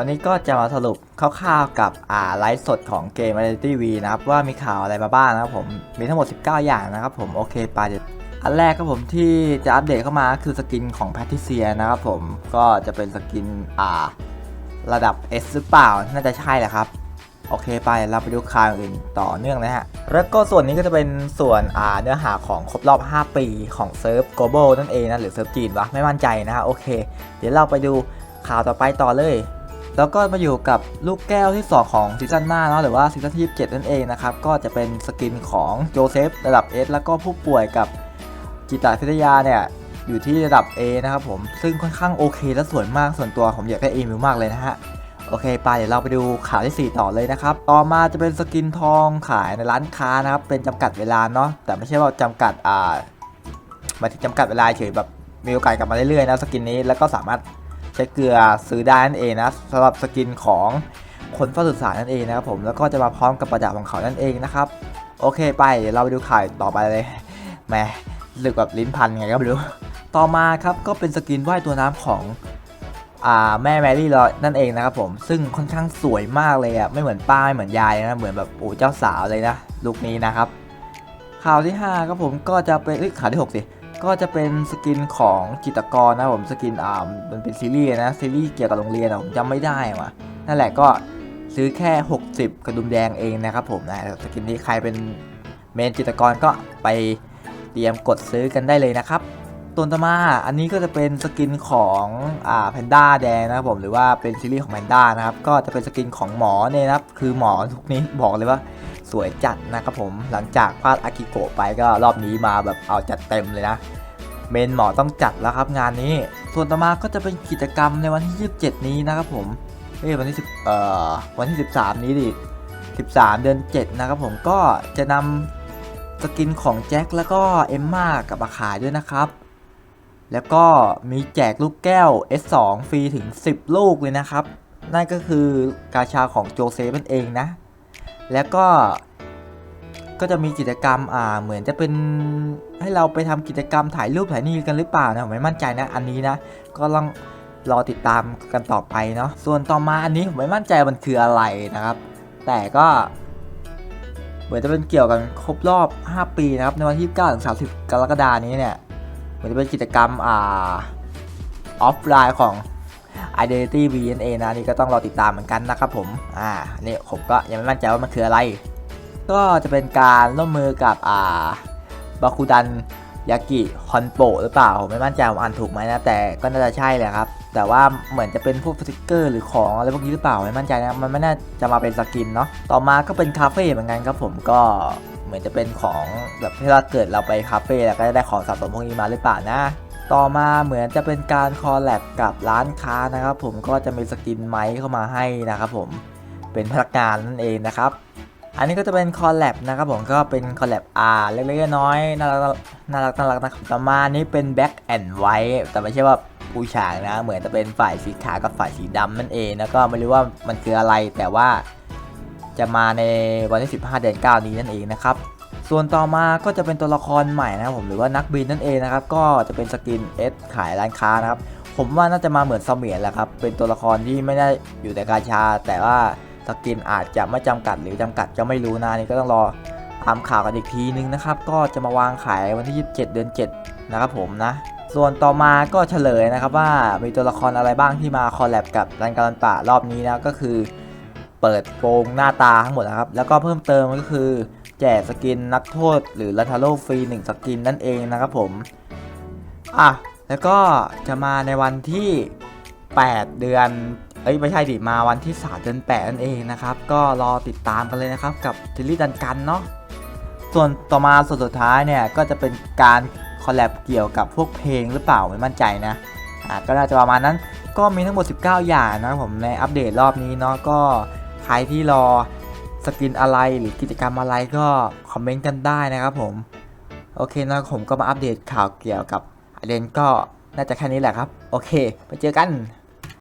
วันนี้ก็จะมาสรุปคร่าวๆกับอ่าไลฟ์สดของเกม Reality V นะครับ ว่ามีข่าวอะไรมาบ้างนะครับผมมีทั้งหมด 19 อย่างนะครับผมโอเคไปอันแรกครับผมที่จะอัปเดตเข้ามาคือสกินของแพทิเซียนะครับผมก็จะเป็นสกินอ่าระดับ S หรือเปล่า น่าจะใช่แหละครับ โอเคไปเราไปดูข่าวอื่นต่อเนื่องนะฮะ แล้วก็ส่วนนี้ก็จะเป็นส่วนอ่าเนื้อหาของครบรอบ 5 ปีของเซิร์ฟ global นั่นเองนะ หรือเซิร์ฟจีนวะ ไม่มั่นใจนะฮะ โอเค เดี๋ยวเราไปดูข่าวต่อไปต่อเลย แล้วก็มาอยู่กับลูกแก้วที่ 2 ของซีซั่นหน้าเนาะหรือว่าซีซั่นที่27 นั่นเองนะครับ ก็จะเป็นสกินของโจเซฟระดับ S แล้วก็ผู้ป่วยกับจิตวิทยาเนี่ยอยู่ที่ระดับ A นะครับผม ซึ่งค่อนข้างโอเคและสวยมากส่วนตัวผมอยากได้ A มิวมากเลยนะฮะ โอเคไปเดี๋ยวเราไปดูข่าวที่ 4 ต่อเลยนะครับ ต่อมาจะเป็นสกินทองขายในร้านค้านะครับ เป็นจำกัดเวลาเนาะแต่ไม่ใช่ว่าจำกัดอ่ามายถึงจำกัดเวลาเฉยแบบมีโอกาสกลับมาเรื่อยๆนะสกินนี้แล้วก็สามารถ ช้เกลือซื้อได้นั่นเองนะสำหรับสกินของคนเฝ้าสื่อสารนั่นเองนะครับผมแล้วก็จะมาพร้อมกับประดับของเขานั่นเองนะครับโอเคไปเดี๋ยวเราไปดูข่าวต่อไปเลยแหมสึกแบบลิ้นพันไงก็ไม่รู้ต่อมาครับก็เป็นสกินว่ายตัวน้ำของอ่าแม่แมรี่ลอนั่นเองนะครับผมซึ่งค่อนข้างสวยมากเลยอะ่ะไม่เหมือนป้าไม่เหมือนยายนะเหมือนแบบโอ้เจ้าสาวเลยนะลุคนี้นะครับข่าวที่5ครับผมก็จะเป็นข่าวที่ 6 สิ ก็จะเป็นสกินของจิตกรนะผมสกินอ่ามันเป็นซีรีส์นะซีรีส์เกี่ยวกับโรงเรียนอะผมจำไม่ได้ว่ะนั่นแหละก็ซื้อแค่ 60 กระดุมแดงเองนะครับผมนะสกินนี้ใครเป็นเมนจิตกรก็ไปเตรียมกดซื้อกันได้เลยนะครับ ตัวต่อมาอันนี้ก็จะเป็นสกินของอ่าแพนด้าแดงนะครับผมหรือว่าเป็นซีรีส์ของแพนด้านะครับก็จะเป็นสกินของหมอเนี่ยนะครับคือหมอทุกนี้บอกเลยว่าสวยจัดนะครับผมหลังจากพลาดอากิโกะไปก็รอบนี้มาแบบเอาจัดเต็มเลยนะเมนหมอต้องจัดแล้วครับงานนี้ ส่วนต่อมาก็จะเป็นกิจกรรมในวันที่ 27 นี้นะครับผมเอ้วันที่10เอ่อวันที่ 13 นี้ดิ 13 เดือน 7 นะครับผมก็จะนำสกินของแจ็คแล้วก็เอมมากับมาขายด้วยนะครับ แล้วก็มีแจกลูกแก้ว S2 ฟรีถึง 10 ลูกเลยนะครับ นั่นก็คือกาชาของโจเซฟนั่นเองนะ แล้วก็ก็จะมีกิจกรรมอ่าเหมือนจะเป็นให้เราไปทำกิจกรรมถ่ายรูปถ่ายนี่กันหรือเปล่านะผมไม่มั่นใจนะอันนี้นะ ก็ลองรอติดตามกันต่อไปเนาะส่วนต่อมาอันนี้ผมไม่มั่นใจมันคืออะไรนะครับ แต่ก็เหมือนจะเป็นเกี่ยวกันครบรอบ 5 ปีนะครับในวันที่ 9 ถึง 30 กรกฎานี้เนี่ย มือนจะเป็นกิจกรรมอ่าออฟไลน์ของ Identity V นั่นะนี่ก็ต้องรอติดตามเหมือนกันนะครับผม อ่านี่ผมก็ยังไม่มั่นใจว่ามันคืออะไร ก็จะเป็นการร่วมมือกับอ่าบาคุดันยากิฮอนโปหรือเปล่า ผมไม่มั่นใจผมอ่านถูกไหมนะ แต่ก็น่าจะใช่แหละครับ แต่ว่าเหมือนจะเป็นพวกสติกเกอร์หรือของอะไรพวกนี้หรือเปล่าไม่มั่นใจนะ มันไม่น่าจะมาเป็นสกินเนาะ ต่อมาก็เป็นคาเฟ่เหมือนกันครับผมก็ เหมือนจะเป็นของแบบที่เราเกิดเราไปคาเฟ่แล้วก็ได้ของสะสมพวกนี้มาหรือเปล่านะ ต่อมาเหมือนจะเป็นการคอลแลบกับร้านค้านะครับ ผมก็จะมีสกินไม้เข้ามาให้นะครับผมเป็นพนักงานนั่นเองนะครับอันนี้ก็จะเป็นคอลแลบนะครับผมก็เป็นคอลแลบอาเล็กๆน้อยๆน่ารักน่ารักน่ารักนะครับต่อมานี้เป็นแบ็กแอนด์ไวท์แต่ไม่ใช่ว่าผู้ชายนะ เหมือนจะเป็นฝ่ายสีขาวกับฝ่ายสีดำนั่นเองแล้วก็ไม่รู้ว่ามันคืออะไรแต่ว่า จะมาในวันที่ 15 เดือน 9 นี้นั่นเองนะครับ ส่วนต่อมาก็จะเป็นตัวละครใหม่นะครับผมหรือว่านักบินนั่นเองนะครับ ก็จะเป็นสกิน S ขายร้านค้านะครับ ผมว่าน่าจะมาเหมือนเสมียนแหละครับ เป็นตัวละครที่ไม่ได้อยู่ในกาชา แต่ว่าสกินอาจจะไม่จำกัดหรือจำกัดก็ไม่รู้นะนี่ก็ต้องรอตามข่าวกันอีกทีนึงนะครับ ก็จะมาวางขายวันที่ 27 เดือน 7 นะครับผมนะส่วนต่อมาก็เฉลยนะครับว่ามีตัวละครอะไรบ้างที่มาคอลแลบกับรันการันป่ารอบนี้นะก็คือ เปิดโปรงหน้าตาทั้งหมดนะครับ แล้วก็เพิ่มเติมก็คือ แจกสกินนักโทษ หรือลัทาโลฟรี1สกินนั่นเองนะครับผมอะแล้วก็จะมาในวันที่ 8 เดือนเอ้ยไม่ใช่ดิมาวันที่3เดือน8นั่นเองนะครับ ก็รอติดตามกันเลยนะครับกับทิลลี่ดันกันเนาะส่วนต่อมาส่วนสุดท้ายเนี่ยก็จะเป็นการคอลแลบเกี่ยวกับพวกเพลงหรือเปล่าไม่มั่นใจนะอะก็น่าจะประมาณนั้นก็มีทั้งหมด 19 อย่างนะครับผมในอัปเดตรอบนี้เนาะก็ ครที่รอสกินอะไรหรือกิจกรรมอะไรก็คอมเมนต์กันได้นะครับผม โอเคนะผมก็มาอัปเดตข่าวเกี่ยวกับอเดนก็น่าจะแค่นี้แหละครับ โอเค ไปเจอกัน